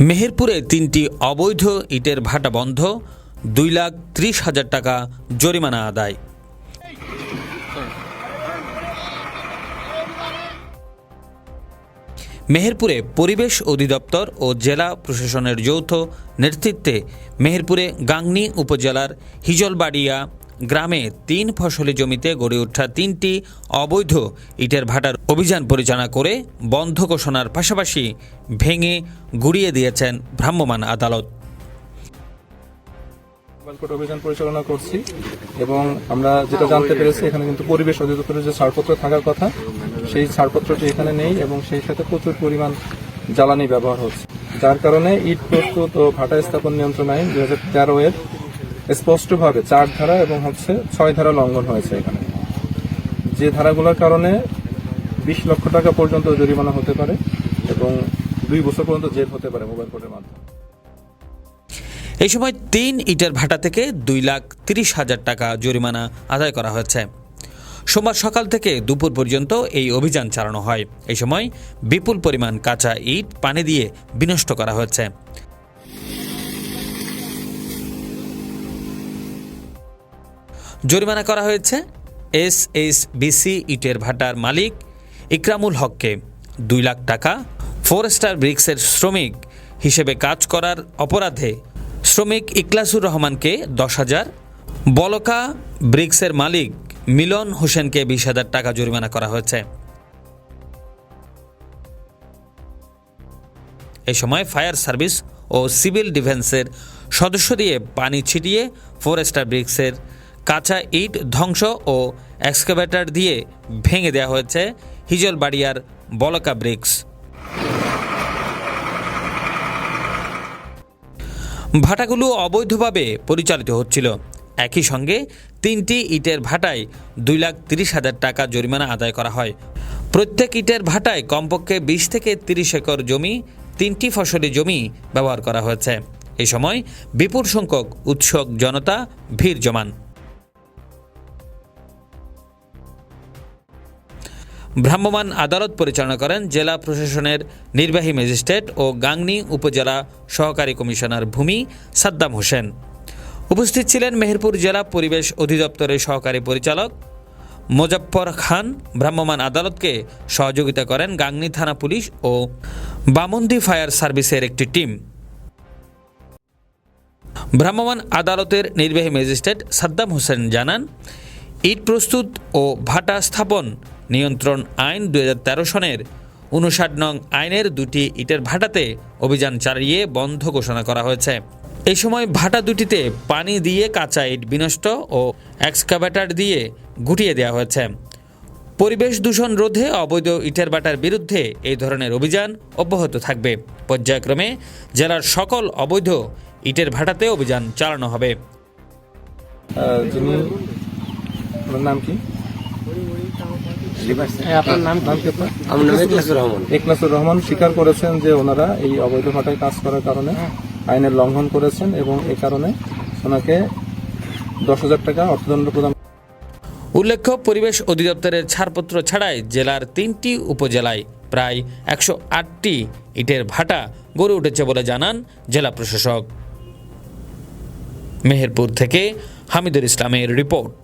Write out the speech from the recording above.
মেহেরপুরে তিনটি অবৈধ ইটের ভাটা বন্ধ, দুই লাখ ত্রিশ হাজার টাকা জরিমানা আদায়। মেহেরপুরে পরিবেশ অধিদপ্তর ও জেলা প্রশাসনের যৌথ নেতৃত্বে মেহেরপুরে গাংনী উপজেলার হিজলবাড়িয়া গ্রামে তিন ফসলি জমিতে গড়ে ওঠা তিনটি অবৈধ ইটের ভাটার অভিযান পরিচালনা করে বন্ধ ঘোষণার পাশাপাশি ভেঙে গুড়িয়ে দিয়েছেন ভ্রাম্যমাণ আদালত। বালকোট অভিযান পরিচালনা করছি এবং আমরা যেটা জানতে পেরেছি, এখানে কিন্তু পরিবেশ অধিদপ্তরের যে ছাড়পত্র থাকার কথা, সেই ছাড়পত্রটি এখানে নেই এবং সেই সাথে প্রচুর পরিমাণ জ্বালানি ব্যবহার হচ্ছে। যার কারণে ইট প্রস্তুত ও ভাটা স্থাপন নিয়ন্ত্রণ আইন দুই হাজার তেরো এর স্পষ্টভাবে চার ধারা এবং হচ্ছে ছয় ধারা লঙ্ঘন হয়েছে এখানে। যে ধারাগুলোর কারণে বিশ লক্ষ টাকা পর্যন্ত জরিমানা হতে পারে এবং দুই বছর পর্যন্ত জেল হতে পারে মোবাইল কোর্টের মাধ্যমে। এই সময় তিন ইটের ভাটা থেকে দুই লাখ তিরিশ হাজার টাকা জরিমানা আদায় করা হয়েছে। সোমবার সকাল থেকে দুপুর পর্যন্ত এই অভিযান চালানো হয়। এই সময় বিপুল পরিমাণ কাঁচা ইট, পানি দিয়ে বিনষ্ট করা হয়েছে। জরিমানা করা হয়েছে। এস এস বিসি ইটের ভাটার মালিক ইকরামুল হককে দুই লাখ টাকা। ফোর স্টার ব্রিক্সের শ্রমিক হিসেবে কাজ করার অপরাধে শ্রমিক ইকলাসুর রহমানকে দশ হাজার। বলকা ব্রিক্সের মালিক মিলন হোসেনকে বিশ হাজার টাকা জরিমানা করা হয়েছে। এই সময় ফায়ার সার্ভিস ও সিভিল ডিফেন্সের সদস্য দিয়ে পানি ছিটিয়ে ফোর স্টার ব্রিক্সের কাঁচা ইট ধ্বংস ও এক্সকাভেটর দিয়ে ভেঙে দেওয়া হয়েছে হিজলবাড়িয়ার বলকা ব্রিক্স। ভাটাগুলো অবৈধভাবে পরিচালিত হচ্ছিল। একই সঙ্গে তিনটি ইটের ভাটায় দুই লাখ তিরিশ হাজার টাকা জরিমানা আদায় করা হয়। প্রত্যেক ইটের ভাটায় কমপক্ষে বিশ থেকে তিরিশ একর জমি, তিনটি ফসলি জমি ব্যবহার করা হয়েছে। এ সময় বিপুল সংখ্যক উৎসুক জনতা ভিড় জমান। ভ্রাম্যমাণ আদালত পরিচালনা করেন জেলা প্রশাসনের নির্বাহী ম্যাজিস্ট্রেট ও গাংনী উপজেলা সহকারী কমিশনার ভূমি সাদ্দাম হোসেন। উপস্থিত ছিলেন মেহেরপুর জেলা পরিবেশ অধিদপ্তরের সহকারী পরিচালক মোজাফফর খান। ভ্রাম্যমাণ আদালতকে সহযোগিতা করেন গাংনী থানা পুলিশ ও বামন্দি ফায়ার সার্ভিসের একটি টিম। ভ্রাম্যমাণ আদালতের নির্বাহী ম্যাজিস্ট্রেট সাদ্দাম হোসেন জানান, ইট প্রস্তুত ও ভাটা স্থাপন নিয়ন্ত্রণ আইন দুই সনের উনষাট নং আইনের দুটি ইটের ভাটাতে অভিযান চালিয়ে বন্ধ ঘোষণা করা হয়েছে। এই সময় ভাটা দুটিতে পানি দিয়ে কাঁচা ইট বিনষ্ট ও এক্সকাভেটার দিয়ে গুটিয়ে দেওয়া হয়েছে। পরিবেশ দূষণ রোধে অবৈধ ইটের ভাটার বিরুদ্ধে এই ধরনের অভিযান অব্যাহত থাকবে। পর্যায়ক্রমে জেলার সকল অবৈধ ইটের ভাটাতে অভিযান চালানো হবে। নাম কি? আপনার নাম ইকলাসুর রহমান। স্বীকার করেছেন যে ওনারা এই অবৈধ ভাটায় কাজ করার কারণে আইনের লঙ্ঘন করেছেন এবং এই কারণে ওনাকে দশ হাজার টাকা অর্থদণ্ড প্রদান উল্লেখ্য পরিবেশ অধিদপ্তরের ছাড়পত্র ছাড়াই জেলার তিনটি উপজেলায় প্রায় একশো আটটি ইটের ভাটা গড়ে উঠেছে বলে জানান জেলা প্রশাসক। মেহেরপুর থেকে হামিদুল ইসলামের রিপোর্ট।